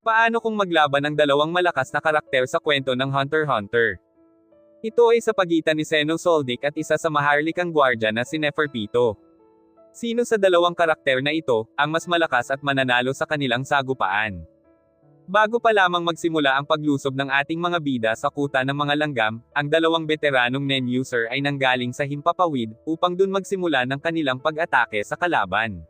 Paano kung maglaban ang dalawang malakas na karakter sa kwento ng Hunter x Hunter? Ito ay sa pagitan ni Zeno Soldic at isa sa maharlikang gwardya na si Neferpito. Sino sa dalawang karakter na ito, ang mas malakas at mananalo sa kanilang sagupaan? Bago pa lamang magsimula ang paglusob ng ating mga bida sa kuta ng mga langgam, ang dalawang veteranong NEN user ay nanggaling sa himpapawid, upang dun magsimula ng kanilang pag-atake sa kalaban.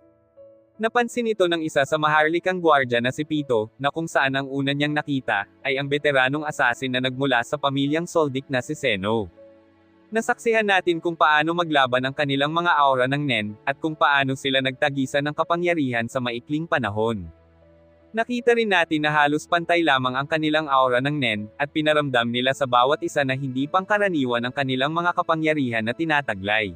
Napansin ito ng isa sa maharlikang gwardya na si Pito, na kung saan ang una niyang nakita, ay ang veteranong assassin na nagmula sa pamilyang Soldic na si Seno. Nasaksihan natin kung paano maglaban ang kanilang mga aura ng Nen, at kung paano sila nagtagisan ng kapangyarihan sa maikling panahon. Nakita rin natin na halos pantay lamang ang kanilang aura ng Nen, at pinaramdam nila sa bawat isa na hindi pangkaraniwan ang kanilang mga kapangyarihan na tinataglay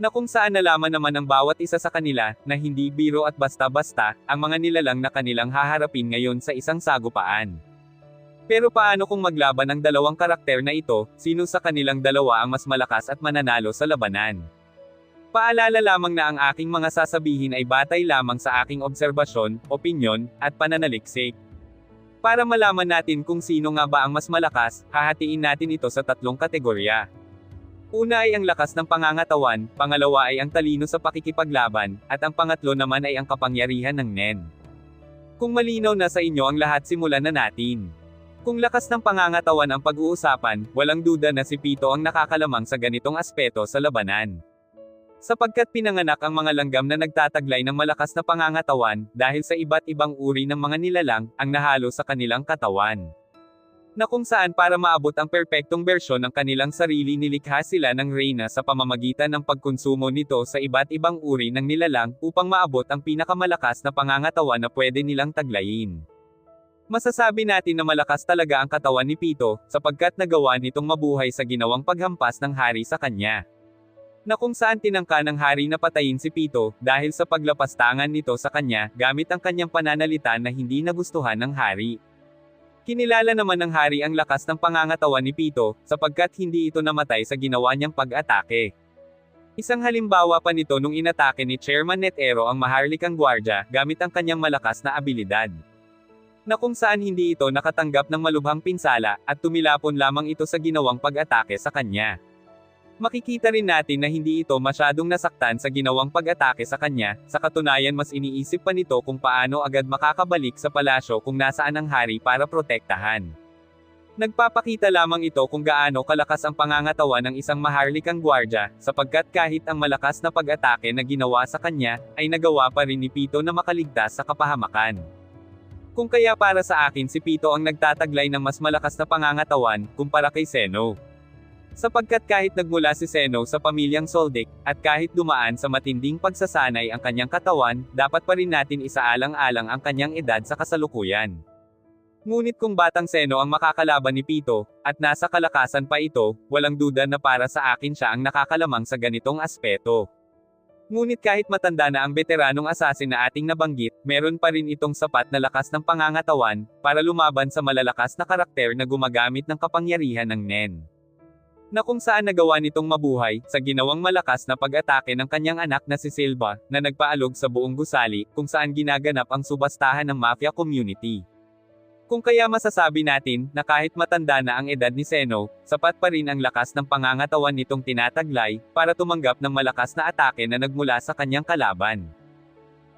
na kung saan nalaman naman ng bawat isa sa kanila, na hindi biro at basta-basta, ang mga nilalang na kanilang haharapin ngayon sa isang sagupaan. Pero paano kung maglaban ang dalawang karakter na ito, sino sa kanilang dalawa ang mas malakas at mananalo sa labanan? Paalala lamang na ang aking mga sasabihin ay batay lamang sa aking obserbasyon, opinyon, at pananaliksik. Para malaman natin kung sino nga ba ang mas malakas, hahatiin natin ito sa tatlong kategorya. Una ay ang lakas ng pangangatawan, pangalawa ay ang talino sa pakikipaglaban, at ang pangatlo naman ay ang kapangyarihan ng NEN. Kung malinaw na sa inyo ang lahat simulan na natin. Kung lakas ng pangangatawan ang pag-uusapan, walang duda na si Pito ang nakakalamang sa ganitong aspeto sa labanan. Sapagkat pinanganak ang mga langgam na nagtataglay ng malakas na pangangatawan, dahil sa iba't ibang uri ng mga nilalang, ang nahalo sa kanilang katawan na kung saan para maabot ang perpektong bersyon ng kanilang sarili nilikha sila ng reyna sa pamamagitan ng pagkonsumo nito sa iba't ibang uri ng nilalang upang maabot ang pinakamalakas na pangangatawan na pwede nilang taglayin. Masasabi natin na malakas talaga ang katawan ni Pito, sapagkat nagawa nitong mabuhay sa ginawang paghampas ng hari sa kanya. Na kung saan tinangka ng hari na patayin si Pito, dahil sa paglapastangan nito sa kanya, gamit ang kanyang pananalita na hindi nagustuhan ng hari. Kinilala naman ng hari ang lakas ng pangangatawan ni Pito, sapagkat hindi ito namatay sa ginawa niyang pag-atake. Isang halimbawa pa nito nung inatake ni Chairman Netero ang maharlikang gwardya, gamit ang kanyang malakas na abilidad. Na kung saan hindi ito nakatanggap ng malubhang pinsala, at tumilapon lamang ito sa ginawang pag-atake sa kanya. Makikita rin natin na hindi ito masyadong nasaktan sa ginawang pag-atake sa kanya, sa katunayan mas iniisip pa nito kung paano agad makakabalik sa palasyo kung nasaan ang hari para protektahan. Nagpapakita lamang ito kung gaano kalakas ang pangangatawan ng isang maharlikang gwardya, sapagkat kahit ang malakas na pag-atake na ginawa sa kanya, ay nagawa pa rin ni Pito na makaligtas sa kapahamakan. Kung kaya para sa akin si Pito ang nagtataglay ng mas malakas na pangangatawan, kumpara kay Seno. Sapagkat kahit nagmula si Seno sa pamilyang Soldic, at kahit dumaan sa matinding pagsasanay ang kanyang katawan, dapat pa rin natin isaalang-alang ang kanyang edad sa kasalukuyan. Ngunit kung batang Seno ang makakalaban ni Pito, at nasa kalakasan pa ito, walang duda na para sa akin siya ang nakakalamang sa ganitong aspeto. Ngunit kahit matanda na ang veteranong assassin na ating nabanggit, meron pa rin itong sapat na lakas ng pangangatawan, para lumaban sa malalakas na karakter na gumagamit ng kapangyarihan ng NEN na kung saan nagawa nitong mabuhay, sa ginawang malakas na pag-atake ng kanyang anak na si Silva, na nagpaalog sa buong gusali, kung saan ginaganap ang subastahan ng mafia community. Kung kaya masasabi natin, na kahit matanda na ang edad ni Seno, sapat pa rin ang lakas ng pangangatawan nitong tinataglay, para tumanggap ng malakas na atake na nagmula sa kanyang kalaban.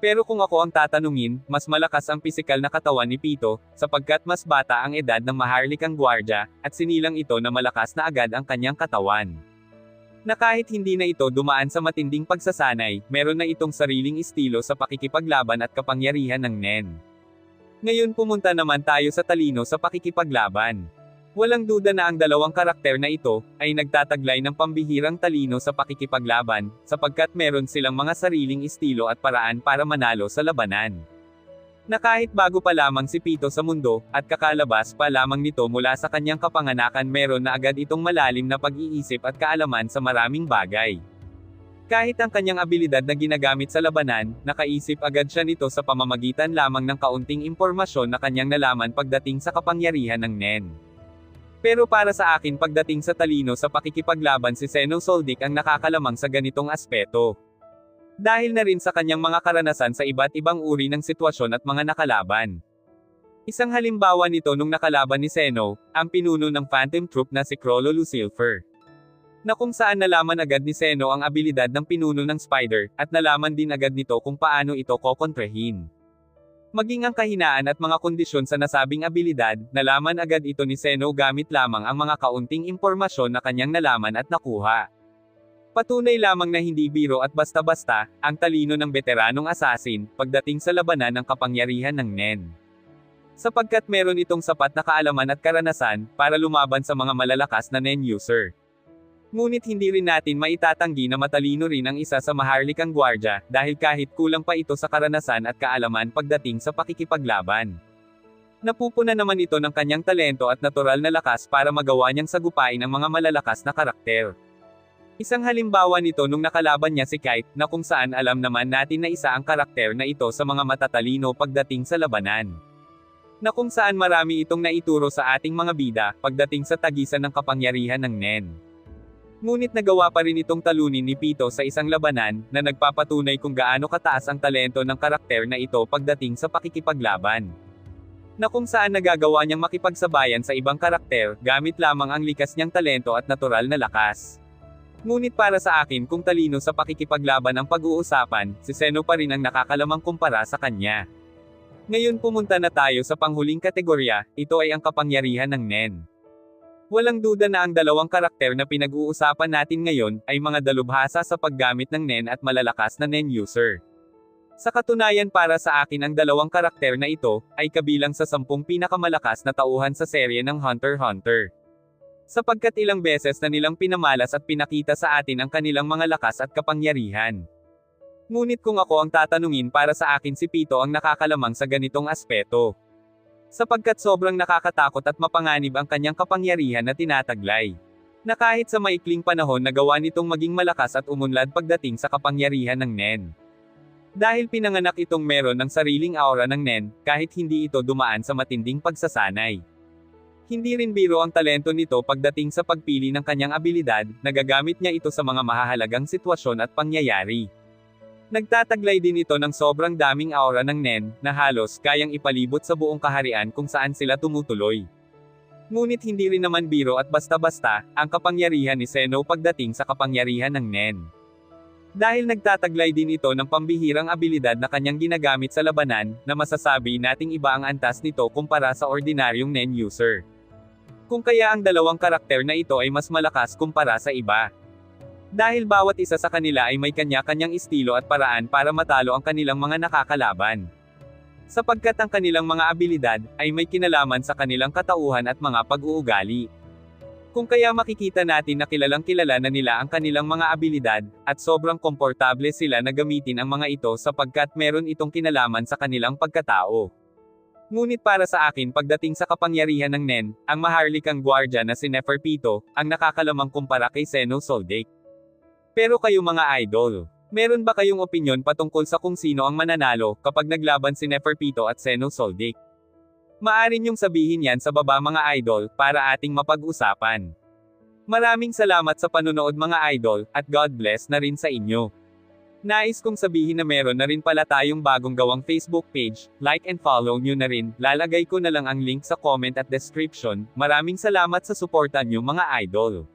Pero kung ako ang tatanungin, mas malakas ang pisikal na katawan ni Pito, sapagkat mas bata ang edad ng maharlikang gwardya, at sinilang ito na malakas na agad ang kanyang katawan. Na kahit hindi na ito dumaan sa matinding pagsasanay, meron na itong sariling estilo sa pakikipaglaban at kapangyarihan ng NEN. Ngayon pumunta naman tayo sa talino sa pakikipaglaban. Walang duda na ang dalawang karakter na ito, ay nagtataglay ng pambihirang talino sa pakikipaglaban, sapagkat meron silang mga sariling estilo at paraan para manalo sa labanan. Na kahit bago pa lamang si Pito sa mundo, at kakalabas pa lamang nito mula sa kanyang kapanganakan meron na agad itong malalim na pag-iisip at kaalaman sa maraming bagay. Kahit ang kanyang abilidad na ginagamit sa labanan, nakaisip agad siya nito sa pamamagitan lamang ng kaunting impormasyon na kanyang nalaman pagdating sa kapangyarihan ng Nen. Pero para sa akin pagdating sa talino sa pakikipaglaban si Seno Soldic ang nakakalamang sa ganitong aspeto. Dahil na rin sa kanyang mga karanasan sa iba't ibang uri ng sitwasyon at mga nakalaban. Isang halimbawa nito nung nakalaban ni Zeno, ang pinuno ng Phantom Troop na si Crollo Lucifer. Na kung saan nalaman agad ni Zeno ang abilidad ng pinuno ng Spider, at nalaman din agad nito kung paano ito kokontrahin. Maging ang kahinaan at mga kondisyon sa nasabing abilidad, nalaman agad ito ni Zeno gamit lamang ang mga kaunting impormasyon na kanyang nalaman at nakuha. Patunay lamang na hindi biro at basta-basta, ang talino ng veteranong assassin, pagdating sa labanan ng kapangyarihan ng Nen. Sapagkat meron itong sapat na kaalaman at karanasan, para lumaban sa mga malalakas na Nen user. Ngunit hindi rin natin maitatanggi na matalino rin ang isa sa maharlikang gwardya, dahil kahit kulang pa ito sa karanasan at kaalaman pagdating sa pakikipaglaban. Napupuna naman ito ng kanyang talento at natural na lakas para magawa niyang sagupain ang mga malalakas na karakter. Isang halimbawa nito nung nakalaban niya si Kite, na kung saan alam naman natin na isa ang karakter na ito sa mga matatalino pagdating sa labanan. Na kung saan marami itong naituro sa ating mga bida, pagdating sa tagisan ng kapangyarihan ng Nen. Ngunit nagawa pa rin itong talunin ni Pito sa isang labanan, na nagpapatunay kung gaano kataas ang talento ng karakter na ito pagdating sa pakikipaglaban. Na kung saan nagagawa niyang makipagsabayan sa ibang karakter, gamit lamang ang likas niyang talento at natural na lakas. Ngunit para sa akin kung talino sa pakikipaglaban ang pag-uusapan, si Seno pa rin ang nakakalamang kumpara sa kanya. Ngayon pumunta na tayo sa panghuling kategorya, ito ay ang kapangyarihan ng Nen. Walang duda na ang dalawang karakter na pinag-uusapan natin ngayon, ay mga dalubhasa sa paggamit ng Nen at malalakas na Nen user. Sa katunayan para sa akin ang dalawang karakter na ito, ay kabilang sa sampung pinakamalakas na tauhan sa serye ng Hunter x Hunter. Sapagkat ilang beses na nilang pinamalas at pinakita sa atin ang kanilang mga lakas at kapangyarihan. Ngunit kung ako ang tatanungin para sa akin si Pito ang nakakalamang sa ganitong aspeto. Sapagkat sobrang nakakatakot at mapanganib ang kanyang kapangyarihan na tinataglay. Na kahit sa maikling panahon nagawa nitong maging malakas at umunlad pagdating sa kapangyarihan ng Nen. Dahil pinanganak itong meron ng sariling aura ng Nen, kahit hindi ito dumaan sa matinding pagsasanay. Hindi rin biro ang talento nito pagdating sa pagpili ng kanyang abilidad, nagagamit niya ito sa mga mahahalagang sitwasyon at pangyayari. Nagtataglay din ito ng sobrang daming aura ng Nen, na halos kayang ipalibot sa buong kaharian kung saan sila tumutuloy. Ngunit hindi rin naman biro at basta-basta, ang kapangyarihan ni Seno pagdating sa kapangyarihan ng Nen. Dahil nagtataglay din ito ng pambihirang abilidad na kanyang ginagamit sa labanan, na masasabi nating iba ang antas nito kumpara sa ordinaryong Nen user. Kung kaya ang dalawang karakter na ito ay mas malakas kumpara sa iba. Dahil bawat isa sa kanila ay may kanya-kanyang estilo at paraan para matalo ang kanilang mga nakakalaban. Sapagkat ang kanilang mga abilidad, ay may kinalaman sa kanilang katauhan at mga pag-uugali. Kung kaya makikita natin na kilalang kilala na nila ang kanilang mga abilidad, at sobrang komportable sila na gamitin ang mga ito sapagkat meron itong kinalaman sa kanilang pagkatao. Ngunit para sa akin pagdating sa kapangyarihan ng Nen, ang maharlikang gwardya na si Neferpito, ang nakakalamang kumpara kay Zeno Soldic. Pero kayo mga idol, meron ba kayong opinyon patungkol sa kung sino ang mananalo kapag naglaban si Neferpito at Zeno Soldic? Maari niyong sabihin yan sa baba mga idol para ating mapag-usapan. Maraming salamat sa panonood mga idol, at God bless na rin sa inyo. Nais kong sabihin na meron na rin pala tayong bagong gawang Facebook page, like and follow nyo na rin, lalagay ko na lang ang link sa comment at description, maraming salamat sa suporta nyo mga idol.